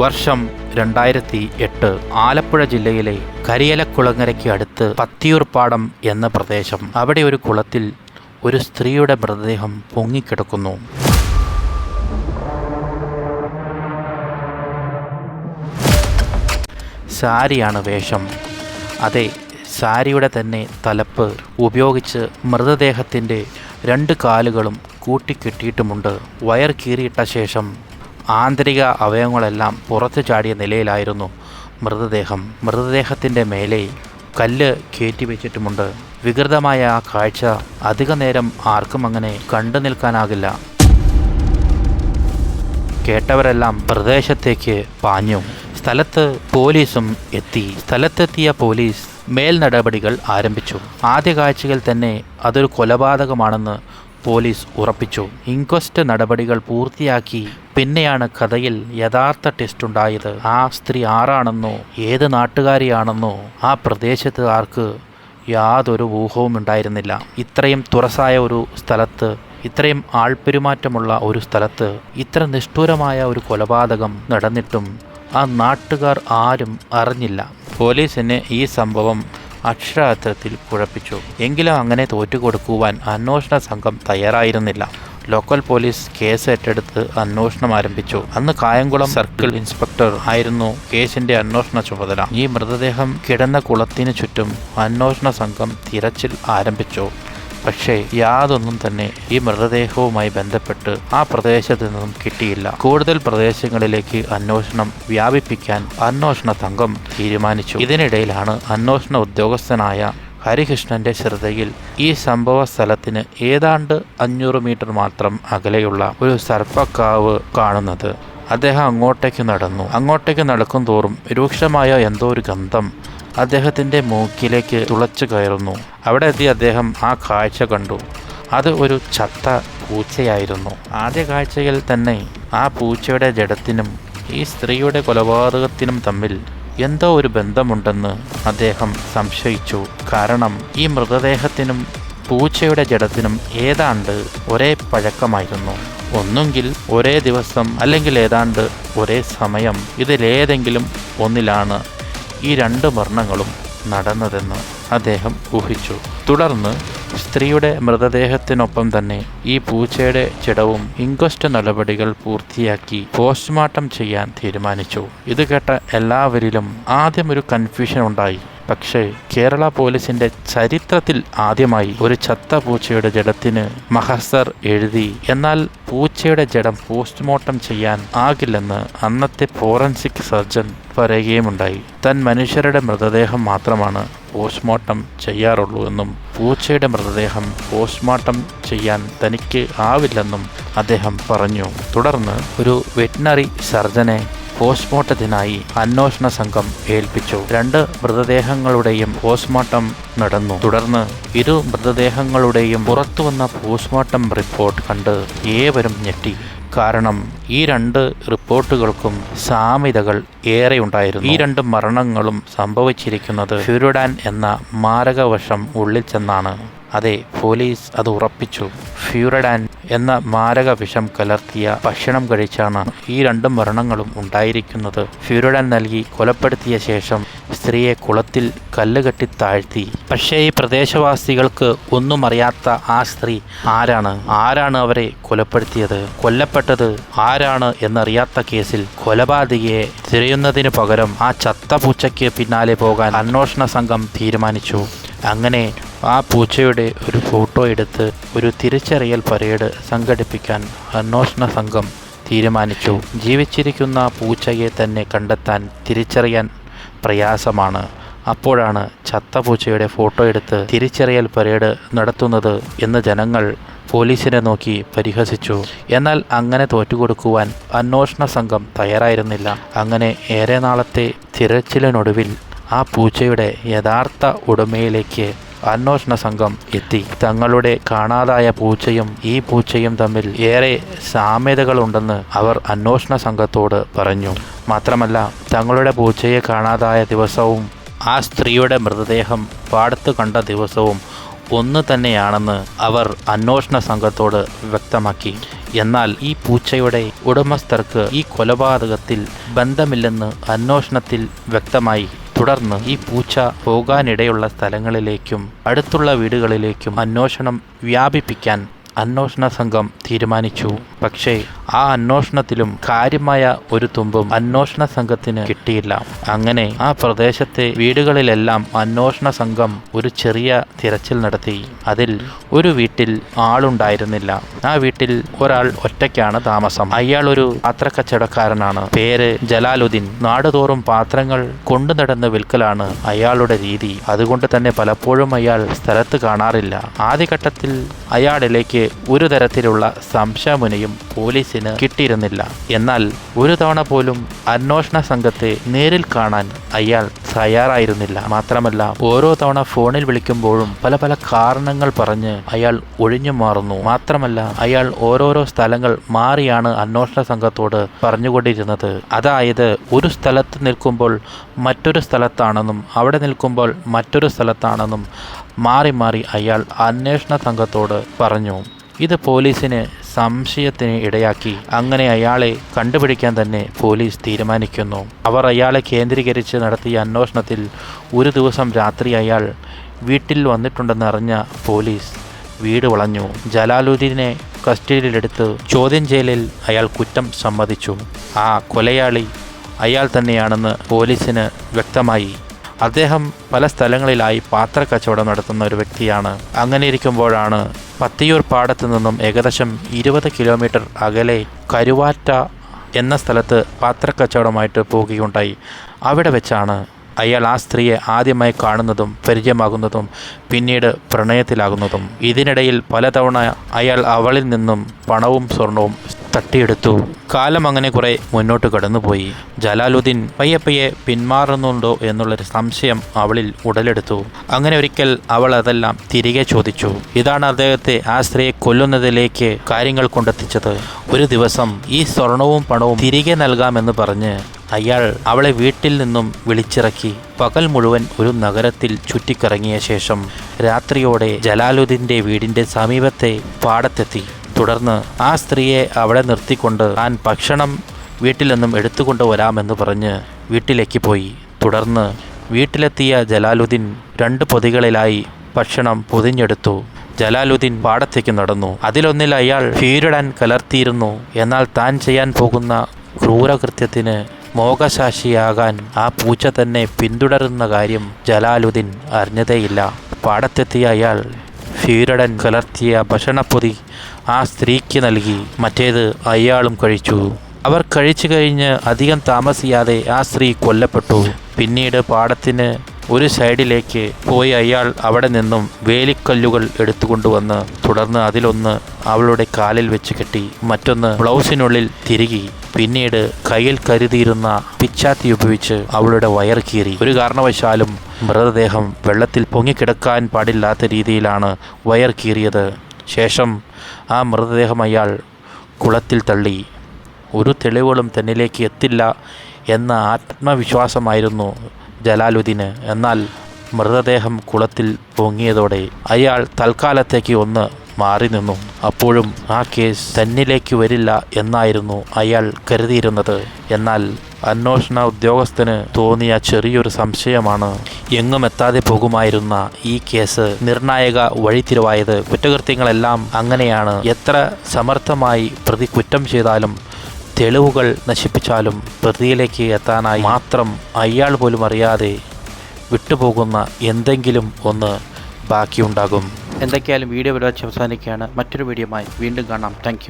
വർഷം രണ്ടായിരത്തി എട്ട് ആലപ്പുഴ ജില്ലയിലെ കരിയലക്കുളങ്ങരയ്ക്ക് അടുത്ത് പത്തിയൂർപ്പാടം എന്ന പ്രദേശം. അവിടെ ഒരു കുളത്തിൽ ഒരു സ്ത്രീയുടെ മൃതദേഹം പൊങ്ങിക്കിടക്കുന്നു. സാരിയാണ് വേഷം. അതെ സാരിയുടെ തന്നെ തലപ്പ് ഉപയോഗിച്ച് മൃതദേഹത്തിന്റെ രണ്ട് കാലുകളും കൂട്ടിക്കെട്ടിയിട്ടുമുണ്ട്. വയർ കീറിയിട്ട ശേഷം ആന്തരിക അവയവങ്ങളെല്ലാം പുറത്തു ചാടിയ നിലയിലായിരുന്നു മൃതദേഹം. മൃതദേഹത്തിന്റെ മേലെ കല്ല് കയറ്റി വെച്ചിട്ടുമുണ്ട്. വികൃതമായ ആ കാഴ്ച അധിക നേരം ആർക്കും അങ്ങനെ കണ്ടു നിൽക്കാനാകില്ല. കേട്ടവരെല്ലാം പ്രദേശത്തേക്ക് പാഞ്ഞു. സ്ഥലത്ത് പോലീസും എത്തി. സ്ഥലത്തെത്തിയ പോലീസ് മേൽ നടപടികൾ ആരംഭിച്ചു. ആദ്യ കാഴ്ചയിൽ തന്നെ അതൊരു കൊലപാതകമാണെന്ന് പോലീസ് ഉറപ്പിച്ചു. ഇൻക്വസ്റ്റ് നടപടികൾ പൂർത്തിയാക്കി പിന്നെയാണ് കഥയിൽ യഥാർത്ഥ ടെസ്റ്റ് ഉണ്ടായത്. ആ സ്ത്രീ ആരാണെന്നോ ഏത് നാട്ടുകാരിയാണെന്നോ ആ പ്രദേശത്ത് ആർക്ക് യാതൊരു ഊഹവും ഉണ്ടായിരുന്നില്ല. ഇത്രയും തുറസായ ഒരു സ്ഥലത്ത് ഇത്രയും ആൾപെരുമാറ്റമുള്ള ഒരു സ്ഥലത്ത് ഇത്ര നിഷ്ഠൂരമായ ഒരു കൊലപാതകം നടന്നിട്ടും ആ നാട്ടുകാർ ആരും അറിഞ്ഞില്ല. പോലീസിനെ ഈ സംഭവം അക്ഷരാർത്ഥത്തിൽ കുഴപ്പിച്ചു. എങ്കിലും അങ്ങനെ തോറ്റുകൊടുക്കുവാൻ അന്വേഷണ സംഘം തയ്യാറായിരുന്നില്ല. ലോക്കൽ പോലീസ് കേസ് ഏറ്റെടുത്ത് അന്വേഷണം ആരംഭിച്ചു. അന്ന് കായംകുളം സർക്കിൾ ഇൻസ്പെക്ടർ ആയിരുന്നു കേസിന്റെ അന്വേഷണ ചുമതല. ഈ മൃതദേഹം കിടന്ന കുളത്തിനു ചുറ്റും അന്വേഷണ സംഘം തിരച്ചിൽ ആരംഭിച്ചു. പക്ഷേ യാതൊന്നും തന്നെ ഈ മൃതദേഹവുമായി ബന്ധപ്പെട്ട് ആ പ്രദേശത്ത് നിന്നും കിട്ടിയില്ല. കൂടുതൽ പ്രദേശങ്ങളിലേക്ക് അന്വേഷണം വ്യാപിപ്പിക്കാൻ അന്വേഷണ സംഘം തീരുമാനിച്ചു. ഇതിനിടയിലാണ് അന്വേഷണ ഉദ്യോഗസ്ഥനായ ഹരികൃഷ്ണന്റെ ശ്രദ്ധയിൽ ഈ സംഭവ സ്ഥലത്തിന് ഏതാണ്ട് അഞ്ഞൂറ് മീറ്റർ മാത്രം അകലെയുള്ള ഒരു സർപ്പക്കാവ് കാണുന്നത്. അദ്ദേഹം അങ്ങോട്ടേക്ക് നടന്നു. അങ്ങോട്ടേക്ക് നടക്കും തോറും രൂക്ഷമായ എന്തോ ഒരു ഗന്ധം അദ്ദേഹത്തിന്റെ മൂക്കിലേക്ക് തുളച്ചു കയറുന്നു. അവിടെ എത്തി അദ്ദേഹം ആ കാഴ്ച കണ്ടു. അത് ഒരു ചത്ത പൂച്ചയായിരുന്നു. ആദ്യ കാഴ്ചയിൽ തന്നെ ആ പൂച്ചയുടെ ജഡത്തിനും ഈ സ്ത്രീയുടെ കൊലപാതകത്തിനും തമ്മിൽ എന്തോ ഒരു ബന്ധമുണ്ടെന്ന് അദ്ദേഹം സംശയിച്ചു. കാരണം ഈ മൃതദേഹത്തിനും പൂച്ചയുടെ ജഡത്തിനും ഏതാണ്ട് ഒരേ പഴക്കമായിരുന്നു. ഒന്നുകിൽ ഒരേ ദിവസം അല്ലെങ്കിൽ ഏതാണ്ട് ഒരേ സമയം ഇതിലേതെങ്കിലും ഒന്നിലാണ് ഈ രണ്ട് മരണങ്ങളും നടന്നതെന്ന് അദ്ദേഹം ഊഹിച്ചു. തുടർന്ന് സ്ത്രീയുടെ മൃതദേഹത്തിനൊപ്പം തന്നെ ഈ പൂച്ചയുടെ ചിടവും ഇൻക്വസ്റ്റ് നടപടികൾ പൂർത്തിയാക്കി പോസ്റ്റ്മോർട്ടം ചെയ്യാൻ തീരുമാനിച്ചു. ഇത് കേട്ട എല്ലാവരിലും ആദ്യം ഒരു കൺഫ്യൂഷൻ ഉണ്ടായി. പക്ഷേ കേരള പോലീസിന്റെ ചരിത്രത്തിൽ ആദ്യമായി ഒരു ചത്ത പൂച്ചയുടെ ജഡത്തിന് മഹസർ എഴുതി. എന്നാൽ പൂച്ചയുടെ ജഡം പോസ്റ്റ്മോർട്ടം ചെയ്യാൻ ആകില്ലെന്ന് അന്നത്തെ ഫോറൻസിക് സർജൻ പറയുകയുമുണ്ടായി. തൻ മനുഷ്യരുടെ മൃതദേഹം മാത്രമാണ് പോസ്റ്റ്മോർട്ടം ചെയ്യാറുള്ളൂ എന്നും പൂച്ചയുടെ മൃതദേഹം പോസ്റ്റ്മോർട്ടം ചെയ്യാൻ തനിക്ക് ആവില്ലെന്നും അദ്ദേഹം പറഞ്ഞു. തുടർന്ന് ഒരു വെറ്റിനറി സർജനെ പോസ്റ്റ്മോർട്ടത്തിനായി അന്വേഷണ സംഘം ഏൽപ്പിച്ചു. രണ്ട് മൃതദേഹങ്ങളുടെയും പോസ്റ്റ്മോർട്ടം നടന്നു. തുടർന്ന് ഇരു മൃതദേഹങ്ങളുടെയും പുറത്തുവന്ന പോസ്റ്റ്മോർട്ടം റിപ്പോർട്ട് കണ്ട് ഏവരും ഞെട്ടി. കാരണം ഈ രണ്ട് റിപ്പോർട്ടുകൾക്കും സാമ്യതകൾ ഏറെയുണ്ടായിരുന്നു. ഈ രണ്ട് മരണങ്ങളും സംഭവിച്ചിരിക്കുന്നത് ഫ്യൂരിഡാൻ എന്ന മാരകവശം ഉള്ളിൽ ചെന്നാണ്. അതെ പോലീസ് അത് ഉറപ്പിച്ചു. ഫ്യൂറഡാൻ എന്ന മാരക വിഷം കലർത്തിയ ഭക്ഷണം കഴിച്ചാണ് ഈ രണ്ട് മരണങ്ങളും ഉണ്ടായിരിക്കുന്നത്. ഫ്യൂറഡാൻ നൽകി കൊലപ്പെടുത്തിയ ശേഷം സ്ത്രീയെ കുളത്തിൽ കല്ലുകെട്ടി താഴ്ത്തി. പക്ഷേ ഈ പ്രദേശവാസികൾക്ക് ഒന്നും അറിയാത്ത ആ സ്ത്രീ ആരാണ്? ആരാണ് അവരെ കൊലപ്പെടുത്തിയത്? കൊല്ലപ്പെട്ടത് ആരാണ് എന്നറിയാത്ത കേസിൽ കൊലപാതകയെ തിരയുന്നതിന് പകരം ആ ചത്ത പൂച്ചയ്ക്ക് പിന്നാലെ പോകാൻ അന്വേഷണ സംഘം തീരുമാനിച്ചു. അങ്ങനെ ആ പൂച്ചയുടെ ഒരു ഫോട്ടോ എടുത്ത് ഒരു തിരിച്ചറിയൽ പരേഡ് സംഘടിപ്പിക്കാൻ അന്വേഷണ സംഘം തീരുമാനിച്ചു. ജീവിച്ചിരിക്കുന്ന പൂച്ചയെ തന്നെ കണ്ടെത്താൻ തിരിച്ചറിയാൻ പ്രയാസമാണ്. അപ്പോഴാണ് ചത്ത പൂച്ചയുടെ ഫോട്ടോ എടുത്ത് തിരിച്ചറിയൽ പരേഡ് നടത്തുന്നത് എന്ന് ജനങ്ങൾ പോലീസിനെ നോക്കി പരിഹസിച്ചു. എന്നാൽ അങ്ങനെ തോറ്റുകൊടുക്കുവാൻ അന്വേഷണ സംഘം തയ്യാറായിരുന്നില്ല. അങ്ങനെ ഏറെ നാളത്തെ തിരച്ചിലിനൊടുവിൽ ആ പൂച്ചയുടെ യഥാർത്ഥ ഉടമയിലേക്ക് അന്വേഷണ സംഘം എത്തി. തങ്ങളുടെ കാണാതായ പൂച്ചയും ഈ പൂച്ചയും തമ്മിൽ ഏറെ സാമ്യതകളുണ്ടെന്ന് അവർ അന്വേഷണ സംഘത്തോട് പറഞ്ഞു. മാത്രമല്ല തങ്ങളുടെ പൂച്ചയെ കാണാതായ ദിവസവും ആ സ്ത്രീയുടെ മൃതദേഹം പാടത്ത് കണ്ട ദിവസവും ഒന്ന് തന്നെയാണെന്ന് അവർ അന്വേഷണ സംഘത്തോട് വ്യക്തമാക്കി. എന്നാൽ ഈ പൂച്ചയുടെ ഉടമസ്ഥർക്ക് ഈ കൊലപാതകത്തിൽ ബന്ധമില്ലെന്ന് അന്വേഷണത്തിൽ വ്യക്തമായി തുടർന്ന് ഈ പൂച്ച പോകാനിടയുള്ള സ്ഥലങ്ങളിലേക്കും അടുത്തുള്ള വീടുകളിലേക്കും അന്വേഷണം വ്യാപിപ്പിക്കാൻ അന്വേഷണ സംഘം തീരുമാനിച്ചു. പക്ഷേ ആ അന്വേഷണത്തിലും കാര്യമായ ഒരു തുമ്പും അന്വേഷണ സംഘത്തിന് കിട്ടിയില്ല. അങ്ങനെ ആ പ്രദേശത്തെ വീടുകളിലെല്ലാം അന്വേഷണ സംഘം ഒരു ചെറിയ തിരച്ചിൽ നടത്തി. അതിൽ ഒരു വീട്ടിൽ ആളുണ്ടായിരുന്നില്ല. ആ വീട്ടിൽ ഒരാൾ ഒറ്റയ്ക്കാണ് താമസം. അയാൾ ഒരു പാത്രക്കച്ചവടക്കാരനാണ്. പേര് ജലാലുദ്ദീൻ. നാടുതോറും പാത്രങ്ങൾ കൊണ്ടു നടന്ന് വിൽക്കലാണ് അയാളുടെ രീതി. അതുകൊണ്ട് തന്നെ പലപ്പോഴും അയാൾ സ്ഥലത്ത് കാണാറില്ല. ആദ്യഘട്ടത്തിൽ അയാളിലേക്ക് ഒരു തരത്തിലുള്ള സംശയമുനയും പോലീസിന് കിട്ടിയിരുന്നില്ല. എന്നാൽ ഒരു തവണ പോലും അന്വേഷണ സംഘത്തെ നേരിൽ കാണാൻ അയാൾ തയ്യാറായിരുന്നില്ല. മാത്രമല്ല ഓരോ തവണ ഫോണിൽ വിളിക്കുമ്പോഴും പല പല കാരണങ്ങൾ പറഞ്ഞ് അയാൾ ഒഴിഞ്ഞു മാറുന്നു. മാത്രമല്ല അയാൾ ഓരോരോ സ്ഥലങ്ങൾ മാറിയാണ് അന്വേഷണ സംഘത്തോട് പറഞ്ഞുകൊണ്ടിരുന്നത്. അതായത് ഒരു സ്ഥലത്ത് നിൽക്കുമ്പോൾ മറ്റൊരു സ്ഥലത്താണെന്നും അവിടെ നിൽക്കുമ്പോൾ മറ്റൊരു സ്ഥലത്താണെന്നും മാറി മാറി അയാൾ അന്വേഷണ സംഘത്തോട് പറഞ്ഞു. ഇത് പോലീസിന് സംശയത്തിന് ഇടയാക്കി. അങ്ങനെ അയാളെ കണ്ടുപിടിക്കാൻ തന്നെ പോലീസ് തീരുമാനിക്കുന്നു. അവർ അയാളെ കേന്ദ്രീകരിച്ച് നടത്തിയ അന്വേഷണത്തിൽ ഒരു ദിവസം രാത്രി അയാൾ വീട്ടിൽ വന്നിട്ടുണ്ടെന്ന് അറിഞ്ഞ പോലീസ് വീട് വളഞ്ഞു. ജലാലുദ്ദീനെ കസ്റ്റഡിയിലെടുത്ത് ചോദ്യം ചെയ്യലിൽ അയാൾ കുറ്റം സമ്മതിച്ചു. ആ കൊലയാളി അയാൾ തന്നെയാണെന്ന് പോലീസിന് വ്യക്തമായി. അദ്ദേഹം പല സ്ഥലങ്ങളിലായി പാത്രക്കച്ചവടം നടത്തുന്ന ഒരു വ്യക്തിയാണ്. അങ്ങനെ ഇരിക്കുമ്പോഴാണ് പത്തിയൂർ പാടത്തു നിന്നും ഏകദേശം ഇരുപത് കിലോമീറ്റർ അകലെ കരുവാറ്റ എന്ന സ്ഥലത്ത് പാത്രക്കച്ചവടമായിട്ട് പോവുകയുണ്ടായി. അവിടെ വെച്ചാണ് അയാൾ ആ സ്ത്രീയെ ആദ്യമായി കാണുന്നതും പരിചയമാകുന്നതും പിന്നീട് പ്രണയത്തിലാകുന്നതും. ഇതിനിടയിൽ പലതവണ അയാൾ അവളിൽ നിന്നും പണവും സ്വർണവും തട്ടിയെടുത്തു. കാലം അങ്ങനെ കുറെ മുന്നോട്ട് കടന്നുപോയി. ജലാലുദ്ദീൻ പയ്യെ പയ്യെ പിന്മാറുന്നുണ്ടോ എന്നുള്ളൊരു സംശയം അവളിൽ ഉടലെടുത്തു. അങ്ങനെ ഒരിക്കൽ അവൾ അതെല്ലാം തിരികെ ചോദിച്ചു. ഇതാണ് അദ്ദേഹത്തെ ആ സ്ത്രീയെ കൊല്ലുന്നതിലേക്ക് കാര്യങ്ങൾ കൊണ്ടെത്തിച്ചത്. ഒരു ദിവസം ഈ സ്വർണവും പണവും തിരികെ നൽകാമെന്ന് പറഞ്ഞ് അയാൾ അവളെ വീട്ടിൽ നിന്നും വിളിച്ചിറക്കി. പകൽ മുഴുവൻ ഒരു നഗരത്തിൽ ചുറ്റിക്കറങ്ങിയ ശേഷം രാത്രിയോടെ ജലാലുദ്ദീന്റെ വീടിന്റെ സമീപത്തെ പാടത്തെത്തി. തുടർന്ന് ആ സ്ത്രീയെ അവിടെ നിർത്തിക്കൊണ്ട് താൻ ഭക്ഷണം വീട്ടിൽ നിന്നും എടുത്തുകൊണ്ട് വരാമെന്ന് പറഞ്ഞ് വീട്ടിലേക്ക് പോയി. തുടർന്ന് വീട്ടിലെത്തിയ ജലാലുദ്ദീൻ രണ്ട് പൊതികളിലായി ഭക്ഷണം പൊതിഞ്ഞെടുത്തു. ജലാലുദ്ദീൻ പാടത്തേക്ക് നടന്നു. അതിലൊന്നിൽ അയാൾ ഫീരിടാൻ കലർത്തിയിരുന്നു. എന്നാൽ താൻ ചെയ്യാൻ പോകുന്ന ക്രൂരകൃത്യത്തിന് മോകശാശിയാകാൻ ആ പൂച്ച തന്നെ പിന്തുടരുന്ന കാര്യം ജലാലുദ്ദീൻ അറിഞ്ഞതേയില്ല. പാടത്തെത്തിയ അയാൾ ഫീരടൻ കലർത്തിയ ഭക്ഷണപ്പൊതി ആ സ്ത്രീക്ക് നൽകി. മറ്റേത് അയാളും കഴിച്ചു. അവർ കഴിച്ചു കഴിഞ്ഞ് അധികം താമസിയാതെ ആ സ്ത്രീ കൊല്ലപ്പെട്ടു. പിന്നീട് പാടത്തിന് ഒരു സൈഡിലേക്ക് പോയി അയാൾ അവിടെ നിന്നും വേലിക്കല്ലുകൾ എടുത്തുകൊണ്ടുവന്ന് തുടർന്ന് അതിലൊന്ന് അവളുടെ കാലിൽ വെച്ച് കെട്ടി മറ്റൊന്ന് ബ്ലൗസിനുള്ളിൽ തിരുകി. പിന്നീട് കയ്യിൽ കരുതിയിരുന്ന പിച്ചാത്തി ഉപയോഗിച്ച് അവളുടെ വയർ കീറി. ഒരു കാരണവശാലും മൃതദേഹം വെള്ളത്തിൽ പൊങ്ങിക്കിടക്കാൻ പാടില്ലാത്ത രീതിയിലാണ് വയർ കീറിയത്. ശേഷം ആ മൃതദേഹം അയാൾ കുളത്തിൽ തള്ളി. ഒരു തെളിവുകളും തന്നിലേക്ക് എത്തില്ല എന്ന ആത്മവിശ്വാസമായിരുന്നു ജലാലുദ്ദീന്. എന്നാൽ മൃതദേഹം കുളത്തിൽ പൊങ്ങിയതോടെ അയാൾ തൽക്കാലത്തേക്ക് ഒന്ന് മാറി നിന്നു. അപ്പോഴും ആ കേസ് തന്നിലേക്ക് വരില്ല എന്നായിരുന്നു അയാൾ കരുതിയിരുന്നത്. എന്നാൽ അന്വേഷണ ഉദ്യോഗസ്ഥന് തോന്നിയ ചെറിയൊരു സംശയമാണ്. എങ്ങും എത്താതെ പോകുമായിരുന്ന ഈ കേസ് നിർണായക വഴിത്തിരിവായത്. കുറ്റകൃത്യങ്ങളെല്ലാം അങ്ങനെയാണ്. എത്ര സമർത്ഥമായി പ്രതി കുറ്റം ചെയ്താലും തെളിവുകൾ നശിപ്പിച്ചാലും പ്രതിയിലേക്ക് എത്താനായി മാത്രം അയാൾ പോലും അറിയാതെ വിട്ടുപോകുന്ന എന്തെങ്കിലും ഒന്ന് ബാക്കിയുണ്ടാകും. എന്തൊക്കെയായാലും വീഡിയോ ഇവിടെ വെച്ച് അവസാനിക്കുകയാണ്. മറ്റൊരു വീഡിയോമായി വീണ്ടും കാണാം. താങ്ക്